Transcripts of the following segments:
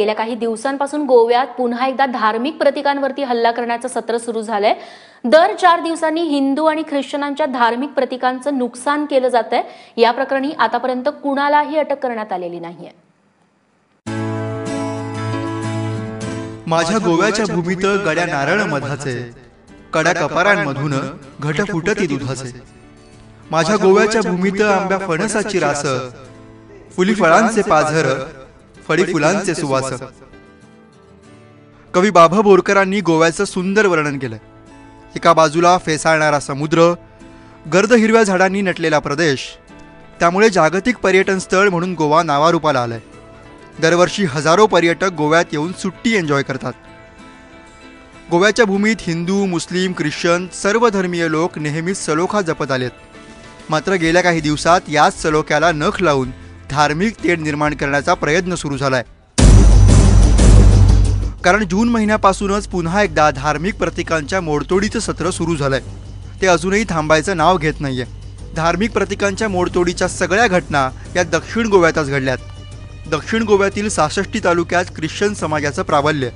गेल्या काही दिवसांपासून गोव्यात पुन्हा एकदा धार्मिक प्रतीकांवरती हल्ला करण्याचं सत्र सुरू झालंय. दर चार दिवसांनी हिंदू आणि ख्रिश्चनांच्या धार्मिक प्रतीकांचं नुकसान केलं जात आहे या प्रकरणी आतापर्यंत कुणालाही अटक करण्यात आलेली नाहीये. माझ्या गोव्याच्या भूमीत गड्या नारळ मधाचे कड्या कपारांमधून घट फुटती दुधाचे. माझ्या गोव्याच्या भूमीत आंब्या फणसाची रास फुली फळांचे पाझर फळी फुलांचे सुवास. कवी बाभा बोरकरांनी गोव्याचं सुंदर वर्णन केलं एका बाजूला फेसाळणारा समुद्र गर्द हिरव्या झाडांनी नटलेला प्रदेश त्यामुळे जागतिक पर्यटन स्थळ म्हणून गोवा नावारूपाला आलंय. दरवर्षी हजारो पर्यटक गोव्यात येऊन सुट्टी एन्जॉय करतात. गोव्याच्या भूमीत हिंदू मुस्लिम ख्रिश्चन सर्व धर्मीय लोक नेहमीच सलोखा जपत आलेत. मात्र गेल्या काही दिवसात याच सलोख्याला नख लावून धार्मिक तेढ निर्माण करण्याचा प्रयत्न सुरू झालाय. कारण जून महिन्यापासूनच पुन्हा एकदा धार्मिक प्रतीकांच्या मोडतोडीचं सत्र सुरू झालंय. ते अजूनही थांबायचं नाव घेत नाहीये. धार्मिक प्रतीकांच्या मोडतोडीच्या सगळ्या घटना या दक्षिण गोव्यातच घडल्यात. दक्षिण गोव्यातील सासष्टी तालुक्यात ख्रिश्चन समाजाचं प्राबल्य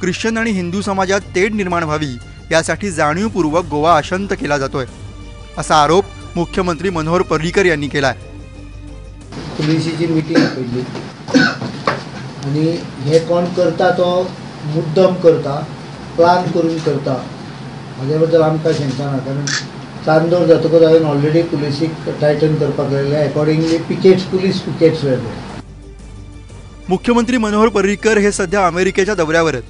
ख्रिश्चन आणि हिंदू समाजात तेढ निर्माण व्हावी यासाठी जाणीवपूर्वक गोवा अशांत केला जातोय. असा आरोप मुख्यमंत्री मनोहर पर्रीकर यांनी केलाय. पुलिसीची मिटींग आपयल्ली आनी हे कोण करता तो मुद्दम करता प्लान करून करता. हाजे बद्दल आमकां चिंता ना कारण चांदोर जातकच हांवें ऑलरेडी पुलिसीक टायटन करपाक लायलें अकॉर्डिंगली पिकेट्स पुलीस पिकेट्स वेले मुख्यमंत्री मनोहर पर्रीकर हे सध्या अमेरिकेच्या दौऱ्यावर आहेत.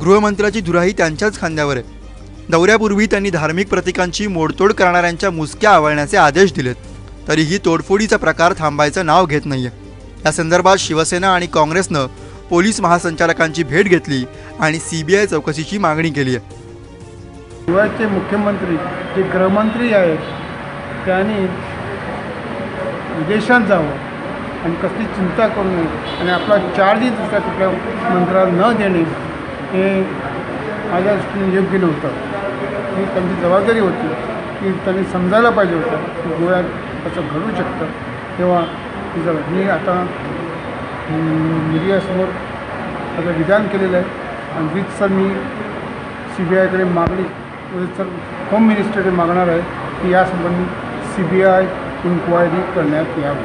गृहमंत्र्याची धुराही त्यांच्याच खांद्यावर आहे दौऱ्यापूर्वी त्यांनी धार्मिक प्रतीकांची मोडतोड करणाऱ्यांच्या मुसक्या आवळण्याचे आदेश दिलेत. तरीही तोडफोडीचा प्रकार थांबायचं नाव घेत नाही या संदर्भात शिवसेना आणि काँग्रेसनं पोलीस महासंचालकांची भेट घेतली आणि सीबीआय चौकशीची मागणी केली आहे गोव्याचे मुख्यमंत्री जे गृहमंत्री आहेत त्यांनी विदेशात जावं आणि कसली चिंता करू नये आणि आपला चार्जही दुसऱ्या कुठल्या मंत्र्याला न देणे हे माझ्या दृष्टीने योग्य नव्हतं. ही त्यांची जबाबदारी होती की त्यांनी समजायला पाहिजे होतं की गोव्यात असं घडू शकतं. तेव्हा जर मी आता मीडियासमोर आता विधान केलेलं आहे. आणि वीज सर मी सी बी आयकडे मागणी सर होम मिनिस्टरकडे मागणार आहे की यासंबंधी सी बी आय इन्क्वायरी करण्यात यावी.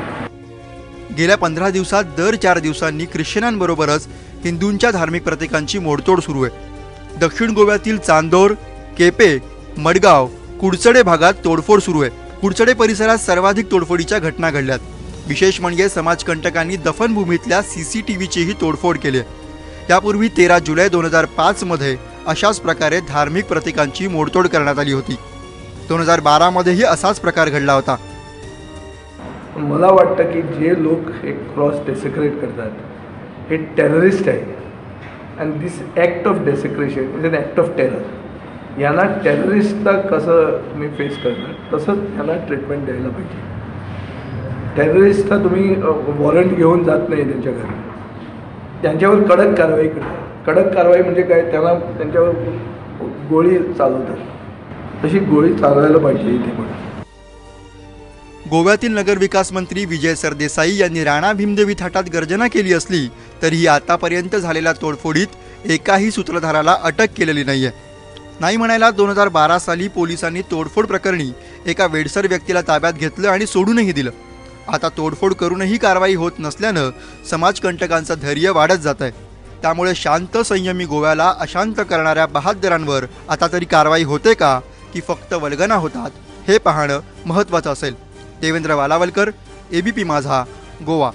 गेल्या पंधरा दिवसात दर चार दिवसांनी ख्रिश्चनांबरोबरच हिंदूंच्या धार्मिक प्रतीकांची मोडतोड सुरू आहे. दक्षिण गोव्यातील चांदोर केपे मडगाव कुडचडे भागात तोडफोड सुरू आहे. कुडचडे परिसरात सर्वाधिक तोडफोडीच्या घटना घडल्यात. विशेष म्हणजे समाजकंटकांनी दफनभूमीतल्या सी सी टी व्हीचीही तोडफोड केली. आहे त्यापूर्वी तेरा जुलै दोन हजार पाचमध्ये अशाच प्रकारे धार्मिक प्रतीकांची मोडतोड करण्यात आली होती. दोन हजार बारामध्येही असाच प्रकार घडला होता. मला वाटतं की जे लोक हे क्रॉस डेसिक्रेट करतात हे टेररिस्ट आहे and this act of desecration is an act of terror यांना टेररिस्टला कसं तुम्ही फेस करणार? तसंच यांना ट्रीटमेंट द्यायला पाहिजे. टेररिस्टला तुम्ही वॉरंट घेऊन जात नाही त्यांच्या घरी. त्यांच्यावर कडक कारवाई करतात कडक कारवाई म्हणजे काय? त्यांना त्यांच्यावर गोळी चालवतात. तशी गोळी चालवायला पाहिजे इथे पण. गोव्यातील नगरविकास मंत्री विजय सरदेसाई यांनी राणा भीमदेवी थाटात गर्जना केली असली तरीही आतापर्यंत झालेल्या तोडफोडीत एकाही सूत्रधाराला अटक केलेली नाहीये. नाही म्हणायला दोन हजार बारा साली पोलिसांनी तोडफोड प्रकरणी एका वेडसर व्यक्तीला ताब्यात घेतलं आणि सोडूनही दिलं. आता तोडफोड करूनही कारवाई होत नसल्यानं समाजकंटकांचं धैर्य वाढत जात आहे त्यामुळे शांत संयमी गोव्याला अशांत करणाऱ्या बहादरांवर आता तरी कारवाई होते का की फक्त वल्गना होतात हे पाहणं महत्त्वाचं असेल. देवेंद्र वालावलकर एबीपी माझा गोवा.